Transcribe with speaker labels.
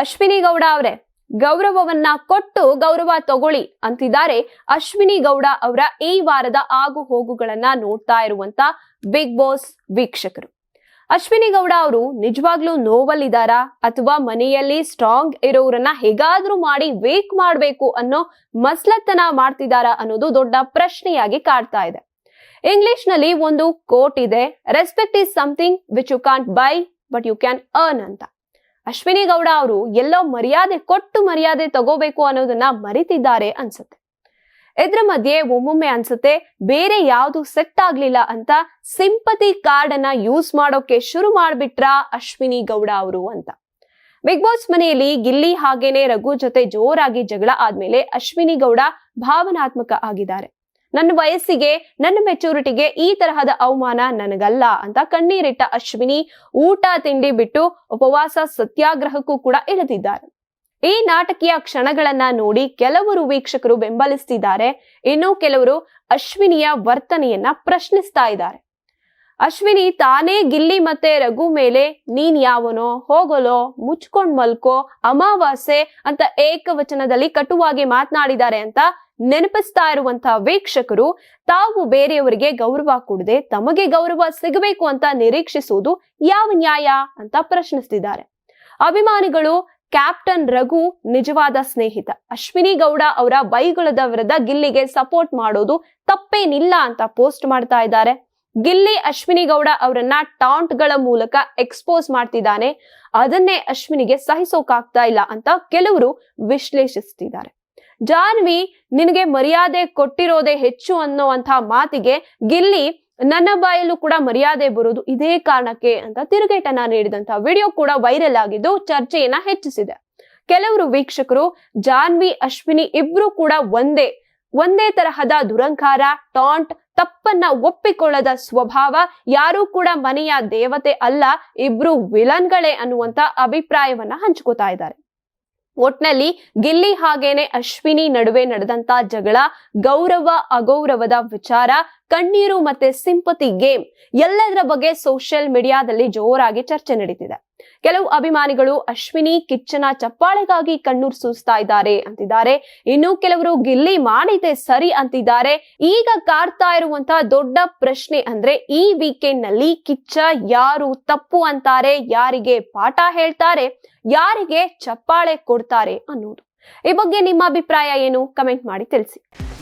Speaker 1: ಅಶ್ವಿನಿ ಗೌಡ ಅವರೇ, ಗೌರವವನ್ನ ಕೊಟ್ಟು ಗೌರವ ತಗೊಳ್ಳಿ ಅಂತಿದ್ದಾರೆ ಅಶ್ವಿನಿ ಗೌಡ ಅವರ ಈ ವಾರದ ಆಗು ಹೋಗುಗಳನ್ನ ನೋಡ್ತಾ ಇರುವಂತ ಬಿಗ್ ಬಾಸ್ ವೀಕ್ಷಕರು. ಅಶ್ವಿನಿ ಗೌಡ ಅವರು ನಿಜವಾಗ್ಲೂ ನೋವಲ್ಲಿದ್ದಾರಾ ಅಥವಾ ಮನೆಯಲ್ಲಿ ಸ್ಟ್ರಾಂಗ್ ಇರೋರನ್ನ ಹೇಗಾದ್ರೂ ಮಾಡಿ ವೇಕ್ ಮಾಡಬೇಕು ಅನ್ನೋ ಮಸ್ಲತ್ತನ ಮಾಡ್ತಿದ್ದಾರಾ ಅನ್ನೋದು ದೊಡ್ಡ ಪ್ರಶ್ನೆಯಾಗಿ ಕಾಡ್ತಾ ಇದೆ. ಇಂಗ್ಲಿಷ್ನಲ್ಲಿ ಒಂದು ಕೋಟ್ ಇದೆ respect is something which you can't buy but you can earn ಅಂತ. ಅಶ್ವಿನಿ ಗೌಡ ಅವರು ಎಲ್ಲೋ ಮರ್ಯಾದೆ ಕೊಟ್ಟು ಮರ್ಯಾದೆ ತಗೋಬೇಕು ಅನ್ನೋದನ್ನ ಮರಿತಿದ್ದಾರೆ ಅನ್ಸುತ್ತೆ. ಇದ್ರ ಮಧ್ಯೆ ಒಮ್ಮೊಮ್ಮೆ ಅನ್ಸುತ್ತೆ, ಬೇರೆ ಯಾವುದು ಸೆಟ್ ಆಗ್ಲಿಲ್ಲ ಅಂತ ಸಿಂಪತಿ ಕಾರ್ಡ್ ಅನ್ನ ಯೂಸ್ ಮಾಡೋಕೆ ಶುರು ಮಾಡ್ಬಿಟ್ರಾ ಅಶ್ವಿನಿ ಗೌಡ ಅವರು ಅಂತ. ಬಿಗ್ ಬಾಸ್ ಮನೆಯಲ್ಲಿ ಗಿಲ್ಲಿ ಹಾಗೇನೆ ರಘು ಜೊತೆ ಜೋರಾಗಿ ಜಗಳ ಆದ್ಮೇಲೆ ಅಶ್ವಿನಿ ಗೌಡ ಭಾವನಾತ್ಮಕ ಆಗಿದ್ದಾರೆ. ನನ್ನ ವಯಸ್ಸಿಗೆ, ನನ್ನ ಮೆಚೂರಿಟಿಗೆ ಈ ತರಹದ ಅವಮಾನ ನನಗಲ್ಲ ಅಂತ ಕಣ್ಣೀರಿಟ್ಟ ಅಶ್ವಿನಿ ಊಟ ತಿಂಡಿ ಬಿಟ್ಟು ಉಪವಾಸ ಸತ್ಯಾಗ್ರಹಕ್ಕೂ ಕೂಡ ಇಳಿದಿದ್ದಾರೆ. ಈ ನಾಟಕೀಯ ಕ್ಷಣಗಳನ್ನ ನೋಡಿ ಕೆಲವರು ವೀಕ್ಷಕರು ಬೆಂಬಲಿಸ್ತಿದ್ದಾರೆ, ಇನ್ನು ಕೆಲವರು ಅಶ್ವಿನಿಯ ವರ್ತನೆಯನ್ನ ಪ್ರಶ್ನಿಸ್ತಾ ಇದ್ದಾರೆ. ಅಶ್ವಿನಿ ತಾನೇ ಗಿಲ್ಲಿ ಮತ್ತೆ ರಘು ಮೇಲೆ ನೀನ್ ಯಾವನೋ, ಹೋಗಲೋ, ಮುಚ್ಕೊಂಡ್ ಮಲ್ಕೋ, ಅಮಾವಾಸ್ಯೆ ಅಂತ ಏಕವಚನದಲ್ಲಿ ಕಟುವಾಗಿ ಮಾತನಾಡಿದ್ದಾರೆ ಅಂತ ನೆನಪಿಸ್ತಾ ಇರುವಂತಹ ವೀಕ್ಷಕರು, ತಾವು ಬೇರೆಯವರಿಗೆ ಗೌರವ ಕೊಡದೆ ತಮಗೆ ಗೌರವ ಸಿಗಬೇಕು ಅಂತ ನಿರೀಕ್ಷಿಸುವುದು ಯಾವ ನ್ಯಾಯ ಅಂತ ಪ್ರಶ್ನಿಸ್ತಿದ್ದಾರೆ. ಅಭಿಮಾನಿಗಳು, ಕ್ಯಾಪ್ಟನ್ ರಘು ನಿಜವಾದ ಸ್ನೇಹಿತ. ಅಶ್ವಿನಿ ಗೌಡ ಅವರ ಬೈಗುಳದ ವಿರುದ್ಧ ಗಿಲ್ಲಿಗೆ ಸಪೋರ್ಟ್ ಮಾಡೋದು ತಪ್ಪೇನಿಲ್ಲ ಅಂತ ಪೋಸ್ಟ್ ಮಾಡ್ತಾ ಇದ್ದಾರೆ. ಗಿಲ್ಲಿ ಅಶ್ವಿನಿ ಗೌಡ ಅವರನ್ನ ಟಾಂಟ್ಗಳ ಮೂಲಕ ಎಕ್ಸ್ಪೋಸ್ ಮಾಡ್ತಿದ್ದಾನೆ. ಅದನ್ನೇ ಅಶ್ವಿನಿಗೆ ಸಹಿಸೋಕಾಗ್ತಾ ಇಲ್ಲ ಅಂತ ಕೆಲವರು ವಿಶ್ಲೇಷಿಸ್ತಿದ್ದಾರೆ. ಜಾನ್ವಿ, ನಿನಗೆ ಮರ್ಯಾದೆ ಕೊಟ್ಟಿರೋದೇ ಹೆಚ್ಚು ಅನ್ನೋವಂಥ ಮಾತಿಗೆ ಗಿಲ್ಲಿ ನನ್ನ ಬಾಯಲ್ಲೂ ಕೂಡ ಮರ್ಯಾದೆ ಬರೋದು ಇದೇ ಕಾರಣಕ್ಕೆ ಅಂತ ತಿರುಗೇಟನ್ನ ನೀಡಿದಂತಹ ವಿಡಿಯೋ ಕೂಡ ವೈರಲ್ ಆಗಿದ್ದು ಚರ್ಚೆಯನ್ನ ಹೆಚ್ಚಿಸಿದೆ. ಕೆಲವರು ವೀಕ್ಷಕರು, ಜಾನ್ವಿ, ಅಶ್ವಿನಿ ಇಬ್ರು ಕೂಡ ಒಂದೇ ಒಂದೇ ತರಹದ ದುರಂಕಾರ, ಟಾಂಟ್, ತಪ್ಪನ್ನ ಒಪ್ಪಿಕೊಳ್ಳದ ಸ್ವಭಾವ, ಯಾರೂ ಕೂಡ ಮನೆಯ ದೇವತೆ ಅಲ್ಲ, ಇಬ್ರು ವಿಲನ್ಗಳೇ ಅನ್ನುವಂತ ಅಭಿಪ್ರಾಯವನ್ನ ಹಂಚಿಕೊತಾ ಇದ್ದಾರೆ. ಒಟ್ನಲ್ಲಿ ಗಿಲ್ಲಿ ಹಾಗೇನೆ ಅಶ್ವಿನಿ ನಡುವೆ ನಡೆದಂತ ಜಗಳ, ಗೌರವ, ಅಗೌರವದ ವಿಚಾರ, ಕಣ್ಣೀರು ಮತ್ತೆ ಸಿಂಪತಿ ಗೇಮ್ ಎಲ್ಲದರ ಬಗ್ಗೆ ಸೋಷಿಯಲ್ ಮೀಡಿಯಾದಲ್ಲಿ ಜೋರಾಗಿ ಚರ್ಚೆ ನಡೀತಿದೆ. ಕೆಲವು ಅಭಿಮಾನಿಗಳು ಅಶ್ವಿನಿ, ಕಿಚ್ಚನ, ಚಪ್ಪಾಳೆಗಾಗಿ ಕಣ್ಣೂರ್ ಸೂಸ್ತಾ ಇದ್ದಾರೆ ಅಂತಿದ್ದಾರೆ. ಇನ್ನು ಕೆಲವರು ಗಿಲ್ಲಿ ಮಾಡಿದೆ ಸರಿ ಅಂತಿದ್ದಾರೆ. ಈಗ ಕಾಡ್ತಾ ಇರುವಂತಹ ದೊಡ್ಡ ಪ್ರಶ್ನೆ ಅಂದ್ರೆ ಈ ವೀಕೆಂಡ್ನಲ್ಲಿ ಕಿಚ್ಚ ಯಾರು ತಪ್ಪು ಅಂತಾರೆ, ಯಾರಿಗೆ ಪಾಠ ಹೇಳ್ತಾರೆ, ಯಾರಿಗೆ ಚಪ್ಪಾಳೆ ಕೊಡ್ತಾರೆ ಅನ್ನೋದು. ಈ ಬಗ್ಗೆ ನಿಮ್ಮ ಅಭಿಪ್ರಾಯ ಏನು? ಕಮೆಂಟ್ ಮಾಡಿ ತಿಳಿಸಿ.